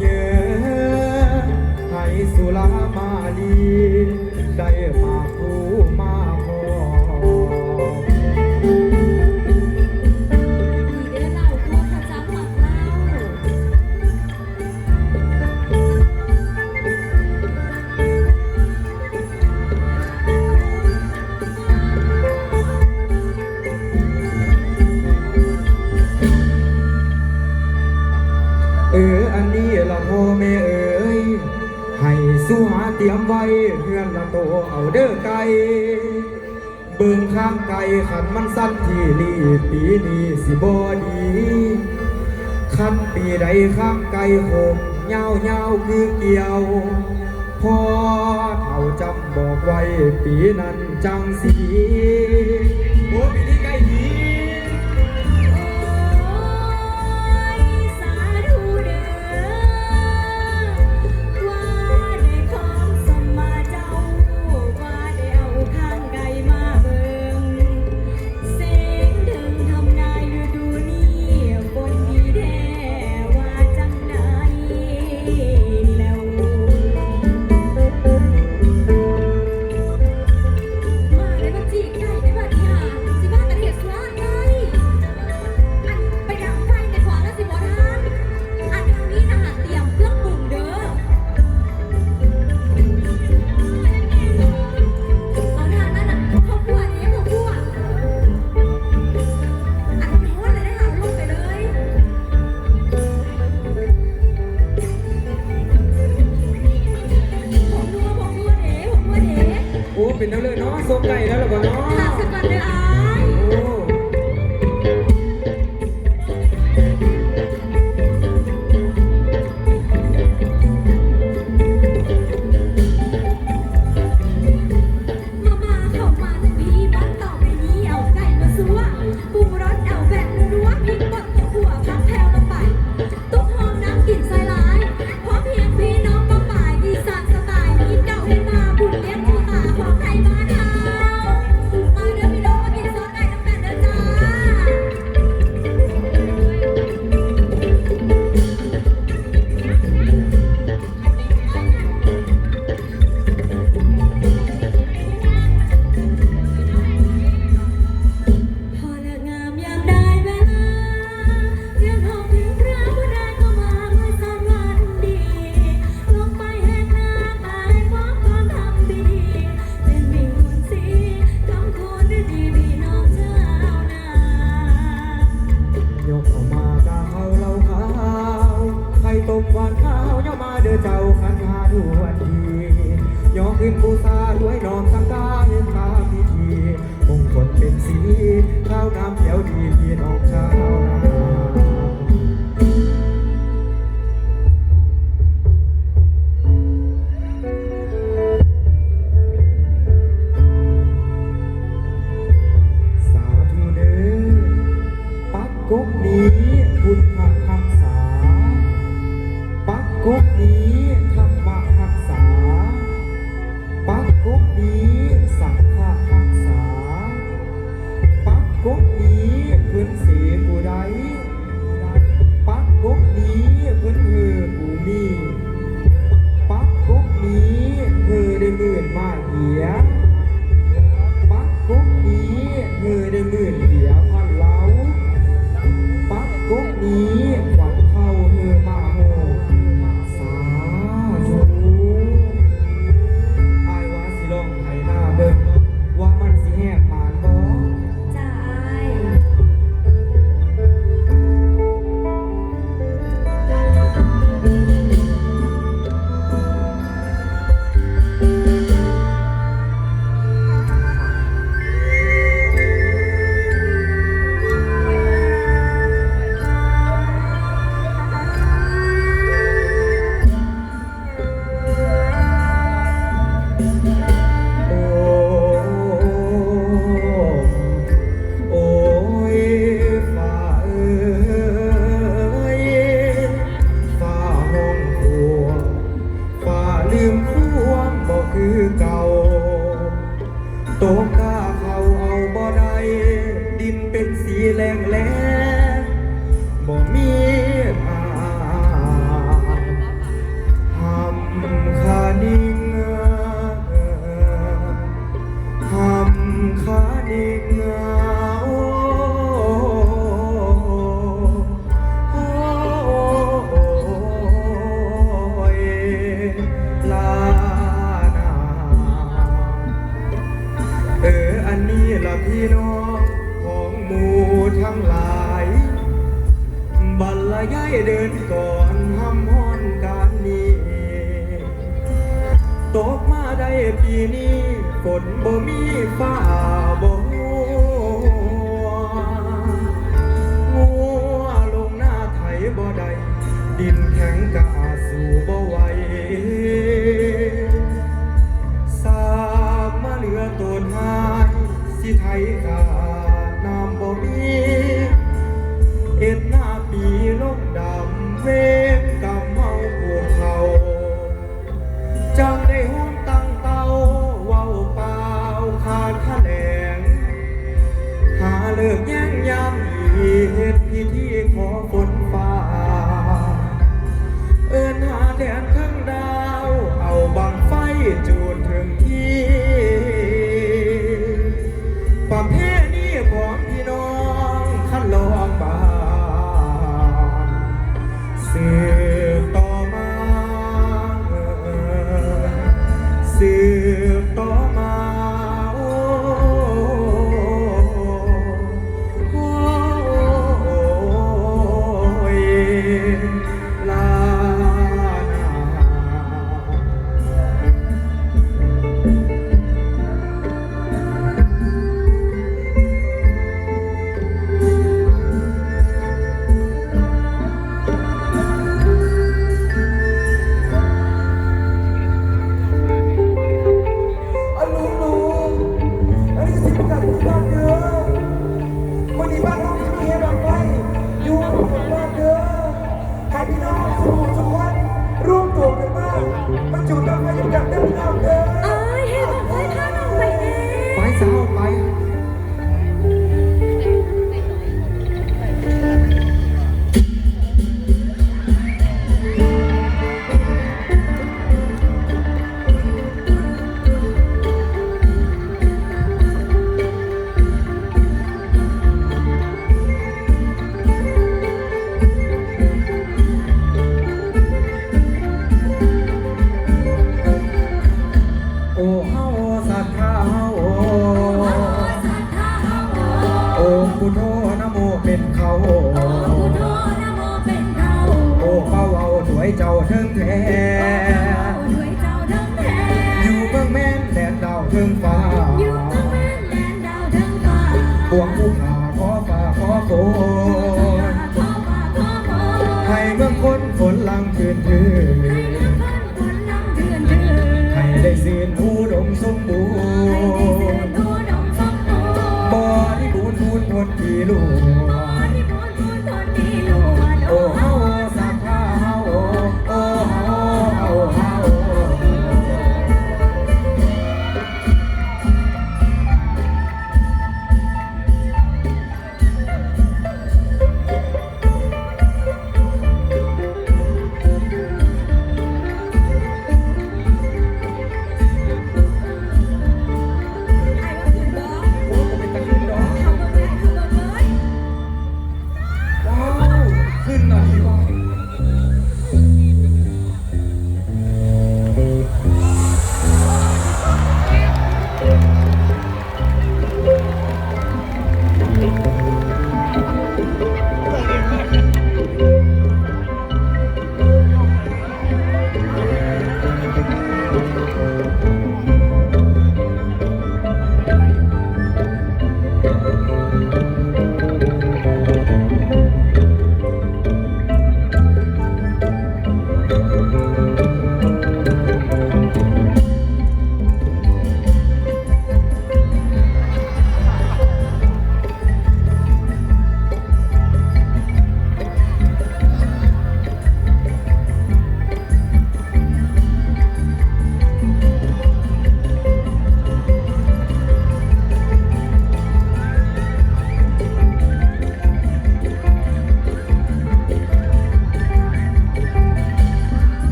เยอให้สุรามาลี ได้มาผู้มา ละโทเมเอ๋ยให้สุหาเตรียมไว้เฮือนละโตเอาเด้อไก่เบิ่งข้างไก่ขันมันสั้นที่รีปีนี้สิบอดีขันปีใดข้างไก่หงเงาเงาคือเกี่ยวพอเท่าจำบอกไว้ปีนั้นจังสี วดียอมขึ้นบูชาด้วยน้อกสังกายตามพิธีมงคลเป็นสีข้าวน้ำเขียวดีพี่น้องชา சேர்ந்து ปีนี้ฝนบ่มีฟ้า ser. มืองฟ้า